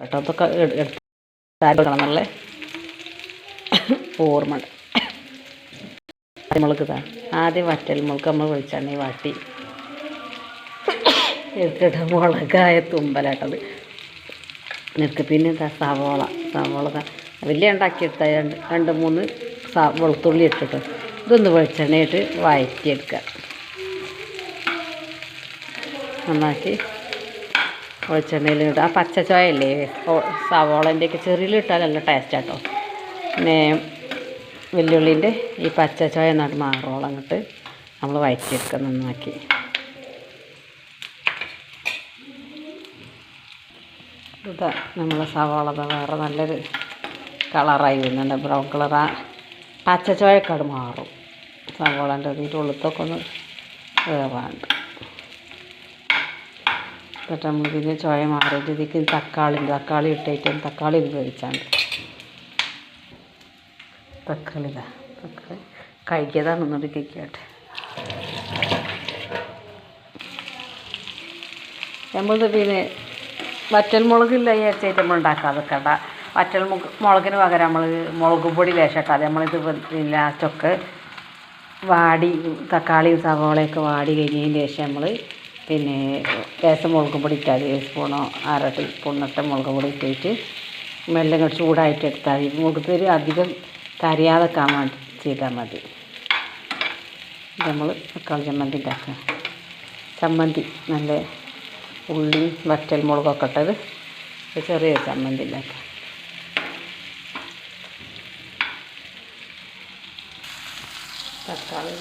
കേട്ടോ അതൊക്കെ എടുക്കണം എന്നുള്ള ഓർമ്മ. മുളക് ഇതാ. ആദ്യം വറ്റൽ മുളക് നമ്മൾ വെളിച്ചെണ്ണ വാട്ടി. എടുത്തിട്ട് മുളകായ തുമ്പലാട്ടത്. നിനക്ക് പിന്നെ എന്താ സവോള? സവോള വലിയ ഉണ്ടാക്കിയെടുത്ത രണ്ട് രണ്ട് മൂന്ന് സ വെളുത്തുള്ളി ഇട്ടിട്ട് ഇതൊന്ന് വെളിച്ചെണ്ണയിട്ട് വഴറ്റിയെടുക്കുക നന്നാക്കി വെളിച്ചെണ്ണയിൽ ഇടുക ആ പച്ച ചോയല്ലേ സവോളന്റെയൊക്കെ ചെറിയിലിട്ടാൽ നല്ല ടേസ്റ്റ് ആട്ടോ. പിന്നെ വെല്ലുള്ളിന്റെ ഈ പച്ച ചോയ എന്നിട്ട് മാറോളം അങ്ങോട്ട് നമ്മൾ വഴറ്റിയെടുക്കുക നന്നാക്കി. ഇതാ നമ്മൾ സവാള വേറെ നല്ലൊരു കളറായി വരുന്നുണ്ട്. Brown colour. ആ പച്ച ചോയക്കാട് മാറും. സവാളന്റെ ഇതിന്റെ ഉള്ളത്തൊക്കെ ഒന്ന് വേവാണ്ട്. എന്നിട്ട് നമ്മൾ ഇതിന്റെ ചോയ മാറിയിട്ട് ഇതിലേക്ക് തക്കാളി തക്കാളി ഇട്ടിട്ട് തക്കാളി വേവിച്ചാണ്ട് തക്കാളി ഇതാ. തക്കാളി കഴിക്കാതാണ് ഒന്നുകൂടി കഴിക്കട്ടെ നമ്മളിത് പിന്നെ വറ്റൽ മുളകില്ല വിചാരിച്ചായിട്ട് നമ്മൾ ഉണ്ടാക്കാതെ കണ്ട വറ്റൽ മുളക് മുളകിന് പകരം നമ്മൾ മുളക് പൊടി ലേശട്ടാതെ നമ്മളിത് ലാസ്റ്റൊക്കെ വാടി തക്കാളിയും സവാളയൊക്കെ വാടി കഴിഞ്ഞതിന് ശേഷം നമ്മൾ പിന്നെ ലേശം മുളക് പൊടി ഇട്ടാൽ ഒരു സ്പൂണോ അര ടീസ്പൂണിട്ട് മുളക് പൊടി ഇട്ടിട്ട് മെല്ലെ ഇങ്ങോട്ട് ചൂടായിട്ട് എടുത്താൽ മതി. മുഖത്തൊരു അധികം കരിയാതെക്കാൻ വേണ്ടി ചെയ്താൽ മതി. നമ്മൾ തക്കാളി ചമ്മന്തി ഉണ്ടാക്കുക ചമ്മന്തി നല്ല ഉള്ളി വറ്റൽ മുളകൊക്കെ ഇട്ടത് ചെറിയ ചമ്മന്തി ഉണ്ടാക്കുക തക്കാളി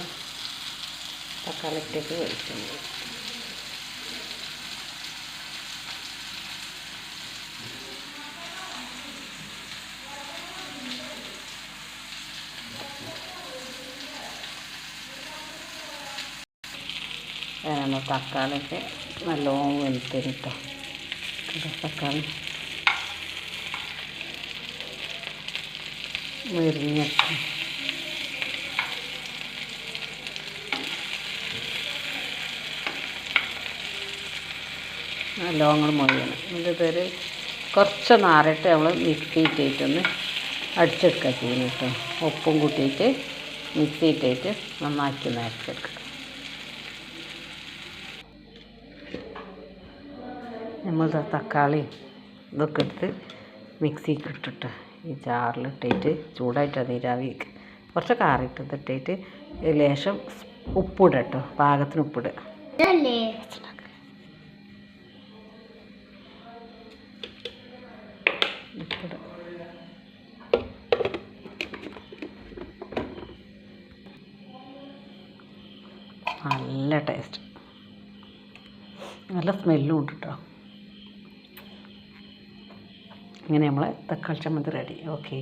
തക്കാളി ഇട്ടിട്ട് വെളിച്ചെണ്ണ നമ്മൾ തക്കാളിയൊക്കെ നല്ലോണം വെളുത്തരും കേട്ടോ തക്കാളി. മുരിഞ്ഞൊക്കെ നല്ലോണം എന്നിട്ട് ഇതൊരു കുറച്ച് നാറിട്ട് നമ്മൾ മിക്സ് ഇട്ടിട്ടൊന്ന് അടിച്ചെടുക്കുക ചെയ്യുന്നത് കേട്ടോ ഉപ്പും കൂട്ടിയിട്ട് മിക്സി ഇട്ടിട്ട് നന്നാക്കി ഒന്ന് അരച്ചെടുക്കുക നമ്മൾ തക്കാളി ഇതൊക്കെ എടുത്ത് മിക്സിക്ക് ഇട്ടിട്ട് ഈ ജാറിലിട്ടിട്ട് ചൂടായിട്ട് നീരാവി കുറച്ച് കാറിട്ട് ഇട്ടിട്ട് ലേശം ഉപ്പിടുക കേട്ടോ പാകത്തിന് ഉപ്പിടുക. ഉപ്പിടുക. നല്ല ടേസ്റ്റ് നല്ല സ്മെല്ലും ഉണ്ട് കേട്ടോ ഇങ്ങനെ നമ്മളെ തക്കാളി ചമ്മന്തി റെഡി ഓക്കേ